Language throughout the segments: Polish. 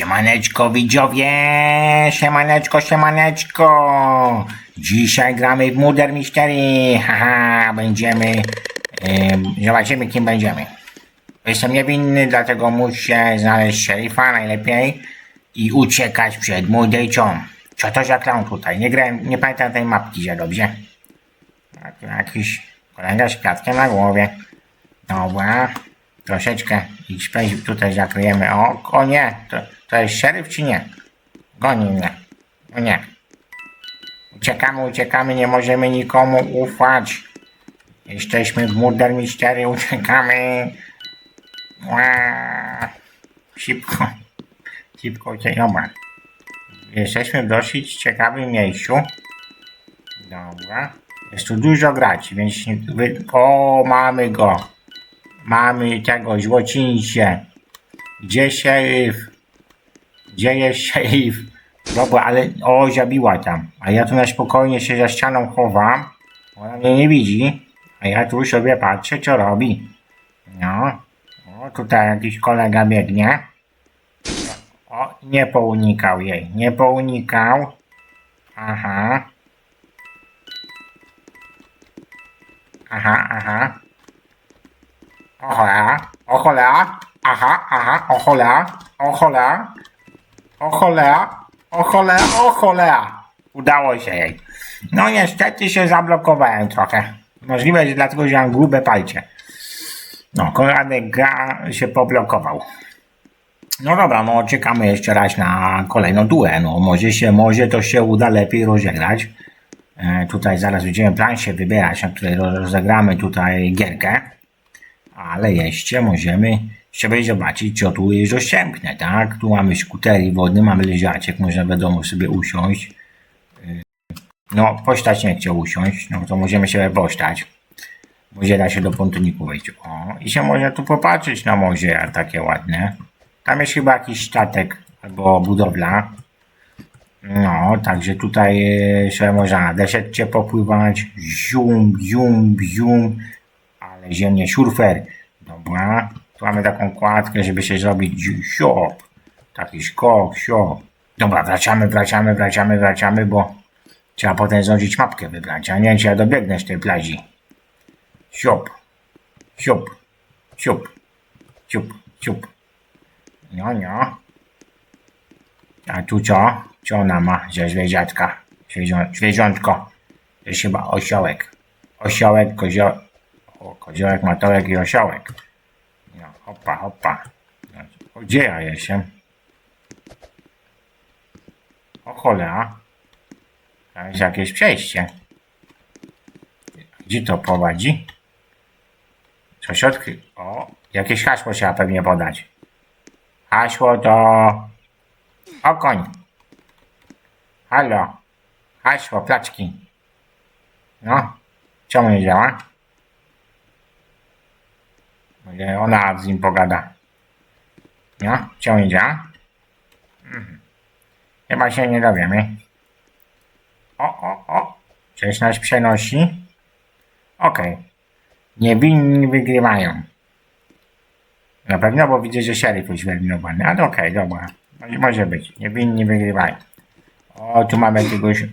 Siemaneczko widzowie, siemaneczko, siemaneczko. Dzisiaj gramy w Murder Mystery. Haha, będziemy, em, zobaczymy kim będziemy. Jestem niewinny, dlatego muszę znaleźć szeryfa najlepiej i uciekać przed mordercą. Co to za clown tutaj? Nie grałem, nie pamiętam tej mapki za dobrze. Tu Jakiś kolega z kwiatkiem na głowie. Dobra, troszeczkę i space tutaj zakryjemy. O, o nie, to, to jest szeryf czy nie? Goni mnie. O nie. Uciekamy, uciekamy, nie możemy nikomu ufać. Jesteśmy w Murder Mystery, uciekamy. Szybko. Szybko uciekamy. Jesteśmy w dosyć ciekawym miejscu. Dobra. Jest tu dużo graczy, więc. O, mamy go. Mamy tego złocińcie. Gdzie szeryf? Gdzie jest szeryf? Dobra, ale o, zabiła tam. A ja tu na spokojnie się za ścianą chowam. Ona mnie nie widzi. A ja tu sobie patrzę, co robi. No. O, tutaj jakiś kolega biegnie. O, nie pounikał jej. Nie pounikał. Aha. Aha, aha. O cholera, o cholera, aha, aha, o cholera, o cholera, o cholera, o cholera, o cholera. Udało się jej. No niestety się zablokowałem trochę. Możliwe, że dlatego, że mam grube palce. No, Konradek gra się poblokował. No dobra, no czekamy jeszcze raz na kolejną duę. No może się, może to się uda lepiej rozegrać. E, tutaj zaraz będziemy plan się wybierać, na której rozegramy tutaj gierkę. Ale jeszcze możemy sobie zobaczyć, co tu jest dostępne, tak? Tu mamy skutery wodne, mamy leżaczek, można wiadomo sobie usiąść. Y, No, postać nie chciał usiąść, no to możemy sobie postać. Może da się do pontoniku wejść. O, i się można tu popatrzeć na morze takie ładne. Tam jest chyba jakiś statek albo budowla. No, także tutaj e, sobie można na deseczce popływać. Zium, zium, zium. Ziemnie surfer. Dobra. Tu mamy taką kładkę, żeby się zrobić siop. Taki skok, siop. Dobra, wracamy, wracamy, wracamy, wracamy, bo trzeba potem zdążyć mapkę wybrać. A nie, czy ja dobiegnę z tej plaży. Siop, siop, siop, siop, siop. No, no. A tu co? Co ona ma ze zwierzatka? Zwierzą- Zwierzątko. To jest chyba osiołek. Osiołek, kozio... O, koziołek, matołek i osiołek. No, hopa, hopa. No, o, gdzie ja jestem? O cholera. To jest jakieś przejście. Gdzie to prowadzi? Coś odkry... O, jakieś hasło trzeba pewnie podać. Hasło to... Okoń. Halo. Hasło, placzki. No. Czemu nie działa? Ona z nim pogada. No, nie działa? Mhm. Chyba się nie dowiemy. O, o, o. Coś nas przenosi. Okej. Niewinni wygrywają. Na pewno, bo widzę, że szeryf jest wyeliminowany. Ale okej, dobra. Może- Może być. Niewinni wygrywają. O, tu mamy jakiegoś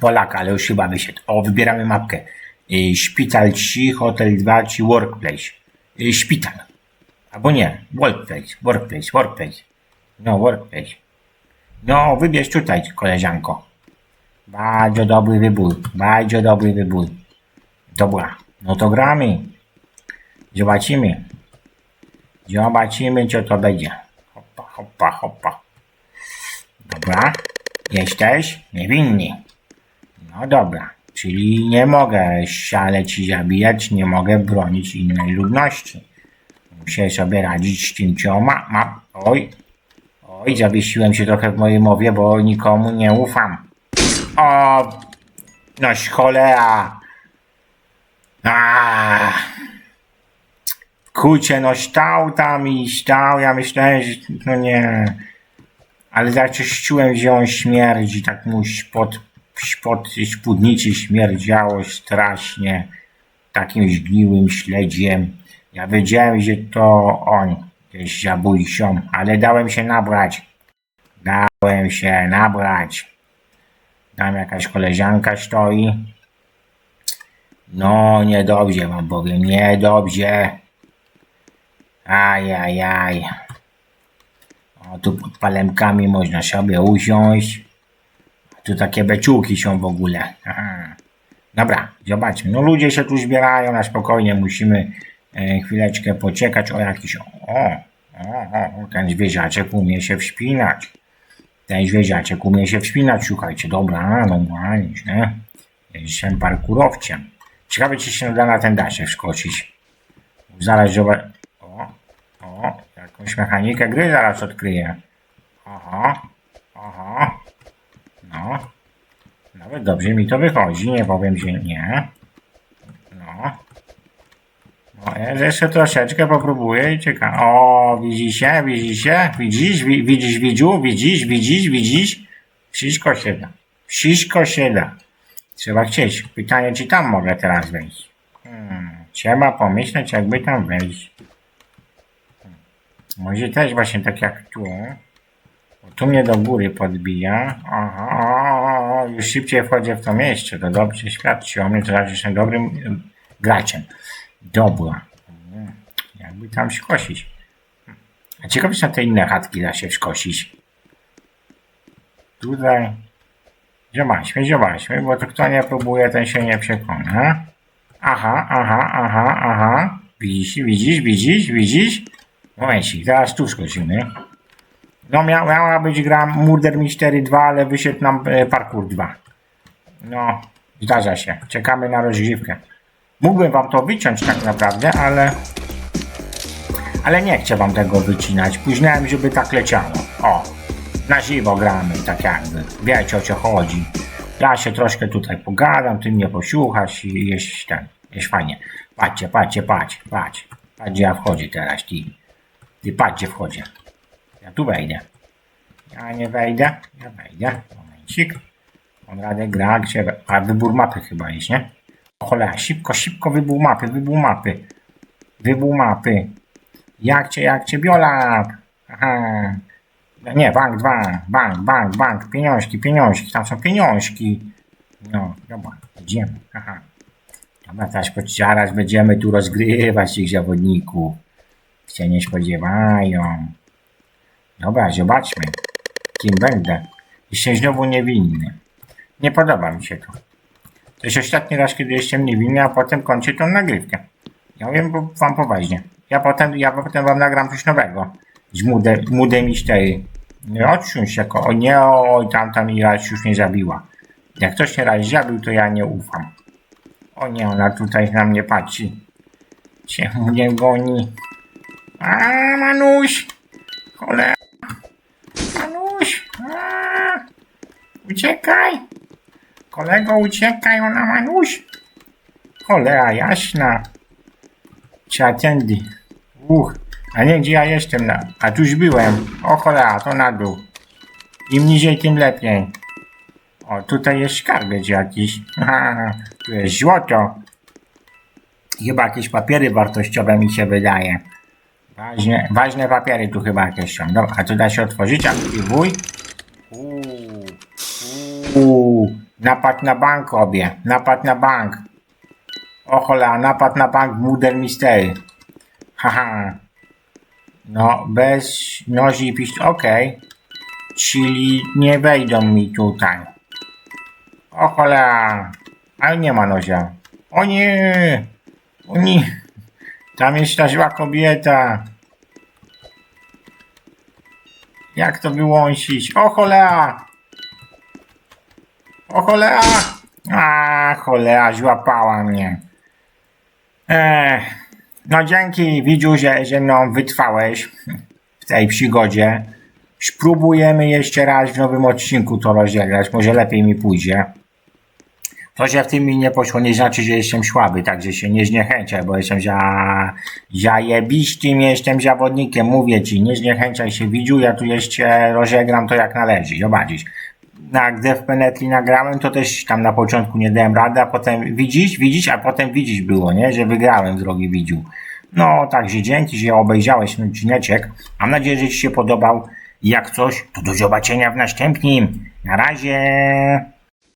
Polaka, ale już chyba wyszedł. O, wybieramy mapkę. Szpital 3, Hotel 2 czy Workplace. Szpital. Albo nie. Workplace, Workplace, Workplace. No, Workplace. No, wybierz tutaj, koleżanko. Bardzo dobry wybór. Bardzo dobry wybór. Dobra. No to gramy. Zobaczymy. Zobaczymy, co to będzie. Hopa, hopa, hopa. Dobra. Jesteś niewinny. No dobra. Czyli nie mogę szaleć i zabijać, nie mogę bronić innej ludności. Muszę sobie radzić z tym, co ma. ma. Oj. Oj, zawiesiłem się trochę w mojej mowie, bo nikomu nie ufam. O! No cholera! Aaaa! Kurczę, no stał tam i stał, ja myślałem, że no nie. Ale zaczyściłem, że on śmierdzi, tak mu spod, spod spódnicy śmierdziało strasznie takim zgniłym śledziem. Ja wiedziałem, że to on. Gdzieś zabójcą, ale dałem się nabrać. Dałem się nabrać. Tam jakaś koleżanka stoi. No, niedobrze wam powiem, niedobrze. Ajajaj. O, tu pod palemkami można sobie usiąść. Tu takie beczułki są w ogóle. Aha. Dobra, zobaczmy. No ludzie się tu zbierają na spokojnie. Musimy e, chwileczkę poczekać o jakiś... O, o, o, ten zwierzaczek umie się wspinać. Ten zwierzaczek umie się wspinać, słuchajcie. Dobra, no nieźle. Jestem parkurowcem. Ciekawe, czy się da na ten daszek wskoczyć. Zaraz zobacz... O, o, jakąś mechanikę gry zaraz odkryję. Aha, aha. No. Nawet dobrze mi to wychodzi, nie powiem, że nie. No. No, ja jeszcze troszeczkę popróbuję i czekam. O, widzicie, widzicie, widzisz, wi widzisz, widziu, widzisz, widzisz, widzisz. Wszystko się da. Wszystko się da. Trzeba chcieć. Pytanie, czy tam mogę teraz wejść. Hmm. Trzeba pomyśleć, jakby tam wejść. Hmm. Może też właśnie tak jak tu. Tu mnie do góry podbija. Aha, o, już szybciej wchodzę w to miejsce. To dobrze świadczy o mnie, to znaczy, jestem dobrym em, graczem. Dobra. Jakby tam skosić. A ciekawe, czy na te inne chatki da się skosić. Tutaj. Zobaczmy, zobaczmy, bo to kto nie próbuje, ten się nie przekona. Aha, aha, aha, aha. Widzisz, widzisz, widzisz, widzisz? Momencik, teraz tu skoczymy. No mia, miała być gra Murder Mystery 2, ale wyszedł nam e, Parkour 2. No, zdarza się. Czekamy na rozgrzewkę. Mógłbym wam to wyciąć tak naprawdę, ale... Ale nie chcę wam tego wycinać. Późniałem, żeby tak leciało. O, na żywo gramy, tak jakby. Wiecie o co chodzi. Ja się troszkę tutaj pogadam, ty mnie posłuchasz i jest ten, jest fajnie. Patrzcie, patrzcie, patrz, patrz. Patrz, ja wchodzę teraz, ty. Ty patrz, gdzie wchodzę. Ja tu wejdę. Ja nie wejdę. Ja wejdę. Momencik. Konradek gra, gdzie... A wybór mapy chyba jest, nie? O cholera, szybko, szybko wybór mapy, wybór mapy. Wybór mapy. Jak cię, jak cię biolap. Aha. Nie, bank 2, bank, bank, bank, pieniążki, pieniążki, tam są pieniążki. No, dobra, idziemy, aha. Dobra, teraz zaraz będziemy tu rozgrywać tych zawodników. Się nie spodziewają. Dobra, zobaczmy, kim będę. Jestem znowu niewinny. Nie podoba mi się to. To jest ostatni raz, kiedy jestem niewinny, a potem kończę tą nagrywkę. Ja wiem wam poważnie. Ja potem, ja potem wam nagram coś nowego. Z mude, mude mistery. Nie odsuń się, ko- o nie, oj, tamta mi raz już nie zabiła. Jak ktoś mnie raz zabił, to ja nie ufam. O nie, ona tutaj na mnie patrzy. Się mnie goni. A, Manuś! Cholera! A, uciekaj! Kolego, uciekaj, ona Manuś! Cholera jasna! Trzeba tędy. Uch, a nie gdzie ja jestem, na, a tuż byłem. O cholera, to na dół. Im niżej, tym lepiej. O, tutaj jest skarbiec jakiś. Haha, tu jest złoto. Chyba jakieś papiery wartościowe mi się wydaje. Ważne, ważne papiery tu chyba jakieś są. Dobra, a tu da się otworzyć? Aktywuj. Uuu, napad na bank obie. Napad na bank. O napad na bank Murder Mystery. Haha. No, bez noży i pistoletu. Okej. Czyli nie wejdą mi tutaj. O cholera. Ale nie ma noża. O nie. O nie. Tam jest ta zła kobieta. Jak to wyłączyć? O cholera. O cholera. A cholera, złapała mnie. Ech, no dzięki Widziu, że ze mną wytrwałeś w tej przygodzie. Spróbujemy jeszcze raz w nowym odcinku to rozegrać, może lepiej mi pójdzie. To, że w tym mi nie poszło, nie znaczy, że jestem słaby, także się nie zniechęcaj, bo jestem za, zajebistym, jestem zawodnikiem, mówię ci, nie zniechęcaj się Widziu, ja tu jeszcze rozegram to jak należy, zobaczysz na Death Penalty nagrałem, to też tam na początku nie dałem rady, a potem widzisz, widzisz, a potem widzisz było, nie? Że wygrałem, drogi widziu. No, także dzięki, że obejrzałeś ten odcineczek. Mam nadzieję, że Ci się podobał. Jak coś, to do zobaczenia w następnym. Na razie.